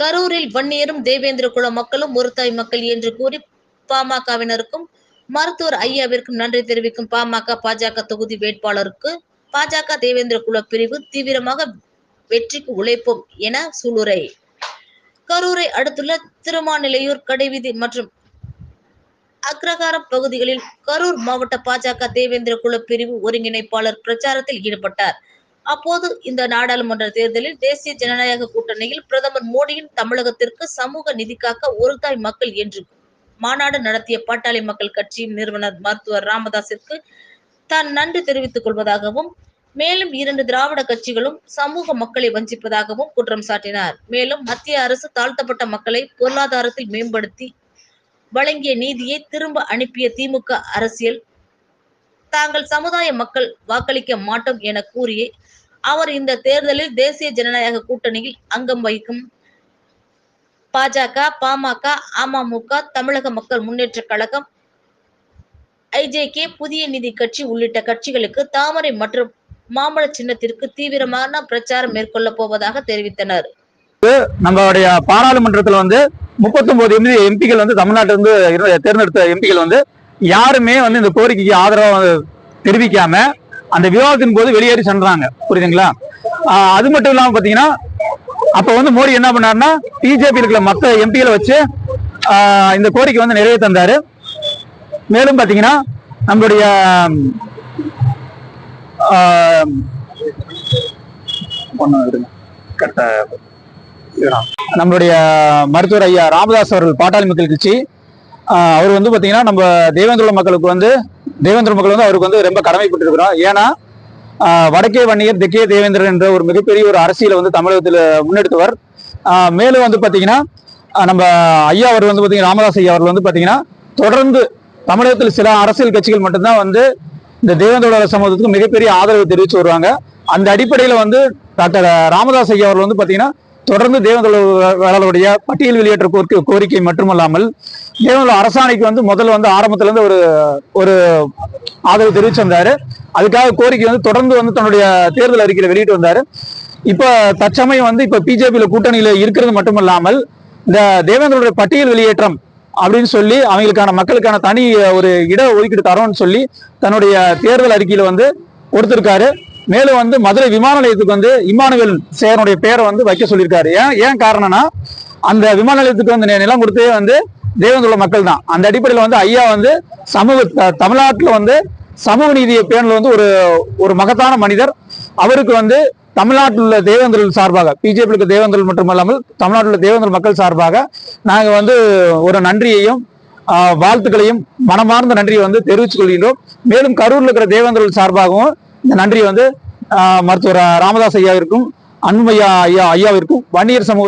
கரூரில் வன்னியரும் தேவேந்திர குல மக்களும் ஒரு தாய் மக்கள் என்று கூறி பாமகவினருக்கும் மருத்துவர் ஐயாவிற்கும் நன்றி தெரிவிக்கும் பாமக பாஜக தொகுதி வேட்பாளருக்கு பாஜக தேவேந்திர குல பிரிவு தீவிரமாக வெற்றிக்கு உழைப்போம் என சூளுரை. கரூரை அடுத்துள்ள திருமாநிலையூர் கடைவீதி மற்றும் அக்ரகாரம் பகுதிகளில் கரூர் மாவட்ட பாஜக தேவேந்திர குல பிரிவு ஒருங்கிணைப்பாளர் பிரச்சாரத்தில் ஈடுபட்டார். அப்போது இந்த நாடாளுமன்ற தேர்தலில் தேசிய ஜனநாயக கூட்டணியில் பிரதமர் மோடியின் தமிழகத்திற்கு சமூக நிதி காக்க ஒரு தாய் மக்கள் என்று மாநாடு நடத்திய பாட்டாளி மக்கள் கட்சியின் நிறுவனர் மருத்துவர் ராமதாசிற்கு தான் நன்றி தெரிவித்துக் கொள்வதாகவும் மேலும் இரண்டு திராவிட கட்சிகளும் சமூக மக்களை வஞ்சிப்பதாகவும் குற்றம் சாட்டினார். மேலும் மத்திய அரசு தாழ்த்தப்பட்ட மக்களை பொருளாதாரத்தில் மேம்படுத்தி வழங்கிய நீதியை திரும்ப அனுப்பிய திமுக அரசியல் தாங்கள் சமுதாய மக்கள் வாக்களிக்க மாட்டோம் என கூறிய அவர் இந்த தேர்தலில் தேசிய ஜனநாயக கூட்டணியில் அங்கம் வகிக்கும். பாஜக பாமக அமமுக தமிழக மக்கள் முன்னேற்ற கழகம் ஐஜேகே புதிய நிதி கட்சி உள்ளிட்ட கட்சிகளுக்கு தாமரை மற்றும் மாம்பழ சின்னத்திற்கு தீவிரமான பிரச்சாரம் மேற்கொள்ள போவதாக தெரிவித்தனர். நம்மளுடைய பாராளுமன்றத்தில் வந்து 39 எம்பி எம்பிகள் வந்து தமிழ்நாட்டிலிருந்து தேர்ந்தெடுத்த எம்பிகள் வந்து யாருமே வந்து இந்த கோரிக்கைக்கு ஆதரவா தெரிவிக்காம அந்த விவாதத்தின் போது வெளியேறி சென்றாங்க. புரியுதுங்களா? அது மட்டும் இல்லாம பாத்தீங்கன்னா அப்ப வந்து மோடி என்ன பண்ணாருன்னா பிஜேபி இருக்கிற மத்த எம்பிகளை வச்சு இந்த கோரிக்கை வந்து நிறைவே தந்தாரு. மேலும் பாத்தீங்கன்னா நம்மளுடைய நம்மளுடைய மருத்துவர் ஐயா ராமதாஸ் அவர்கள் பாட்டாளி மக்கள் கட்சி அவர் வந்து பார்த்தீங்கன்னா நம்ம தேவேந்திர மக்களுக்கு வந்து தேவேந்திர மக்கள் வந்து அவருக்கு வந்து ரொம்ப கடமைப்பட்டிருக்கிறோம். ஏன்னா வடக்கே வன்னியர் திக்கே தேவேந்திரன் என்ற ஒரு மிகப்பெரிய ஒரு அரசியலை வந்து தமிழகத்தில் முன்னெடுத்தவர். மேலும் வந்து பார்த்தீங்கன்னா நம்ம ஐயா அவர் வந்து பார்த்தீங்கன்னா ராமதாஸ் ஐயா அவர் வந்து பார்த்தீங்கன்னா தொடர்ந்து தமிழகத்தில் சில அரசியல் கட்சிகள் மட்டும்தான் வந்து இந்த தேவேந்திர சமூகத்துக்கு மிகப்பெரிய ஆதரவு தெரிவித்து வருவாங்க. அந்த அடிப்படையில் வந்து டாக்டர் ராமதாஸ் ஐயா அவர் வந்து பார்த்தீங்கன்னா தொடர்ந்து தேவங்களுடைய பட்டியல் வெளியேற்ற கோரிக்கை கோரிக்கை மட்டுமல்லாமல் தேவங்கள அரசாணைக்கு வந்து முதல்ல வந்து ஆரம்பத்திலேருந்து ஒரு ஒரு ஆதரவு தெரிவிச்சிருந்தாரு அதுக்காக கோரிக்கை வந்து தொடர்ந்து வந்து தன்னுடைய தேர்தல் அறிக்கையில வெளியிட்டு வந்தாரு. இப்ப தற்சமயம் வந்து இப்ப பிஜேபியில கூட்டணியில இருக்கிறது மட்டுமல்லாமல் இந்த தேவேந்திரோட பட்டியல் வெளியேற்றம் அப்படின்னு சொல்லி அவங்களுக்கான மக்களுக்கான தனி ஒரு இட ஒதுக்கீடு தரோம்னு சொல்லி தன்னுடைய தேர்தல் அறிக்கையில வந்து கொடுத்திருக்காரு. மேலும் வந்து மதுரை விமான நிலையத்துக்கு வந்து இமானுவேல் சேரனுடைய பேரை வந்து வைக்க சொல்லியிருக்காரு. ஏன் ஏன் காரணம்னா அந்த விமான நிலையத்துக்கு வந்து நிலம் கொடுத்தே வந்து தேவந்துள்ள மக்கள் தான். அந்த அடிப்படையில் வந்து ஐயா வந்து சமூக த- வந்து சமூக நீதியை பேணல வந்து ஒரு ஒரு மகத்தான மனிதர். அவருக்கு வந்து தமிழ்நாட்டில் உள்ள தேவேந்திரர்கள் சார்பாக பிஜேபிக்கு தேவேந்திரர்கள் மட்டுமல்லாமல் தமிழ்நாட்டில் உள்ள தேவேந்திர மக்கள் சார்பாக நாங்கள் வந்து ஒரு நன்றியையும் வாழ்த்துக்களையும் மனமார்ந்த நன்றியை வந்து தெரிவித்துக் கொள்கின்றோம். மேலும் கரூரில் இருக்கிற தேவேந்திரர்கள் சார்பாகவும் இந்த நன்றி வந்து மருத்துவர் ராமதாஸ் ஐயாவிற்கும் அன்புமையா ஐயா ஐயாவிற்கும் வன்னியர் சமூக